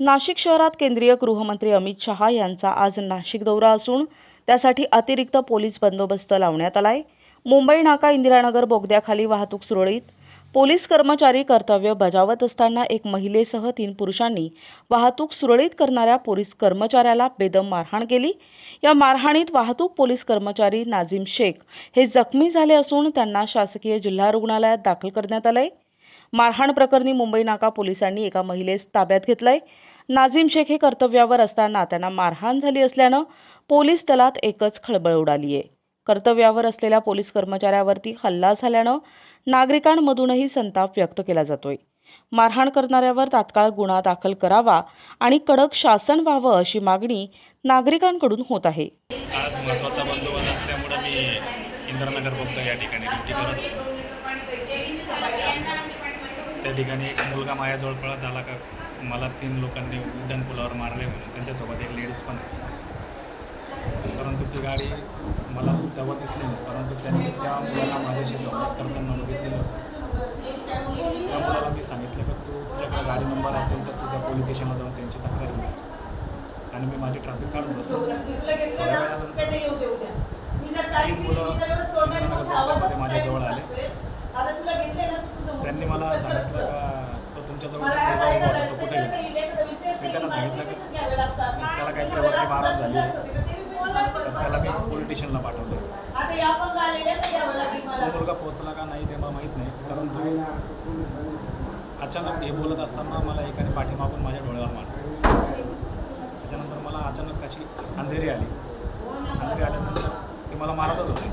नाशिक शहरात केंद्रीय गृहमंत्री अमित शहा यांचा आज नाशिक दौरा असून त्यासाठी अतिरिक्त पोलीस बंदोबस्त लावण्यात आलाय. मुंबई नाका इंदिरानगर बोगद्याखाली वाहतूक सुरळीत. पोलीस कर्मचारी कर्तव्य बजावत असताना एक महिलेसह तीन पुरुषांनी वाहतूक सुरळीत करणाऱ्या पोलीस कर्मचाऱ्याला बेदम मारहाण केली. या मारहाणीत वाहतूक पोलीस कर्मचारी नाझीम शेख हे जखमी झाले असून त्यांना शासकीय जिल्हा रुग्णालयात दाखल करण्यात आलंय. मारहाण प्रकरणी मुंबई नाका पोलिसांनी एका महिलेस ताब्यात घेतलंय. नाझीम शेख हे कर्तव्यावर असताना त्यांना मारहाण झाली असल्यानं पोलीस दलात एकच खळबळ उडाली आहे कर्तव्यावर असलेल्या पोलीस कर्मचाऱ्यावरती हल्ला झाल्यानं नागरिकांमधूनही संताप व्यक्त केला जातोय. मारहाण करणाऱ्यावर तात्काळ गुन्हा दाखल करावा आणि कडक शासन व्हावं अशी मागणी नागरिकांकडून होत आहे. आज महत्त्वाचा बंदोबस्त असल्यामुळे मी इंद्रनगर बघतो या ठिकाणी. त्या ठिकाणी एक मुलगा माझ्याजवळ पळत आला का मला तीन लोकांनी उड्डाण पुलावर मारले म्हणून. त्यांच्यासोबत एक लेडीज पण परंतु ती गाडी मला तेव्हा दिसली नाही. परंतु त्यांनी त्या मुलाला माझ्याशी संवाद करताना बघितलेलं होतं. त्या मुलाला मी सांगितलं की तू तुझ्याकडे गाडी नंबर असेल तर तुझ्या पोलीस स्टेशनला जाऊन त्यांची तक्रार घे. आणि मी माझी ट्रॅफिक काढून बसतो थोड्या वेळानंतर तीन मुलं इंद्रनगर चौकामध्ये माझ्याजवळ आले त्यांनी मला सांगितलं का तो तुमच्याजवळ कुठे मी त्यांना सांगितलं की त्याला काहीतरी वरती मारहाण झाली त्याला मी पोलीस स्टेशनला पाठवलं तो मुलगा पोहोचला का नाही ते मला माहीत नाही परंतु अचानक हे बोलत असताना मला एकाने पाठीमागून माझ्या डोळ्यावर मारलं. त्याच्यानंतर मला अचानक अशी अंधेरी आली. अंधेरी आल्यानंतर ते मला मारतच होते.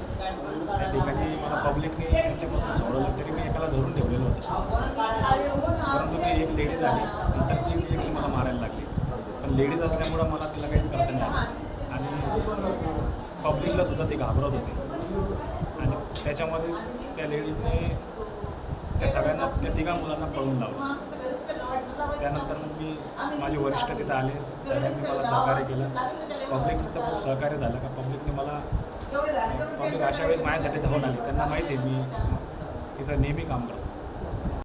त्या ठिकाणी मला पब्लिकने त्यांच्यापासून सोडवलं तरी मी एकाला धरून ठेवलेलं होतं. लेडीज आली नंतर ती देखील मला मारायला लागली. पण लेडीज असल्यामुळं मला तिला काहीच करता नाही. आलं आणि पब्लिकला सुद्धा ती घाबरत होते. आणि त्याच्यामध्ये त्या लेडीजने त्या सगळ्यांना त्या तिघा मुलांना पळून लावलं. त्यानंतर मग मी माझे वरिष्ठ तिथं आले. सगळ्यांनी मला सहकार्य केलं. पब्लिकचं खूप सहकार्य झालं का पब्लिकने मला पब्लिक अशा वेळेस माझ्यासाठी धावून आली. त्यांना माहिती आहे मी तिथं नेहमी काम करतो.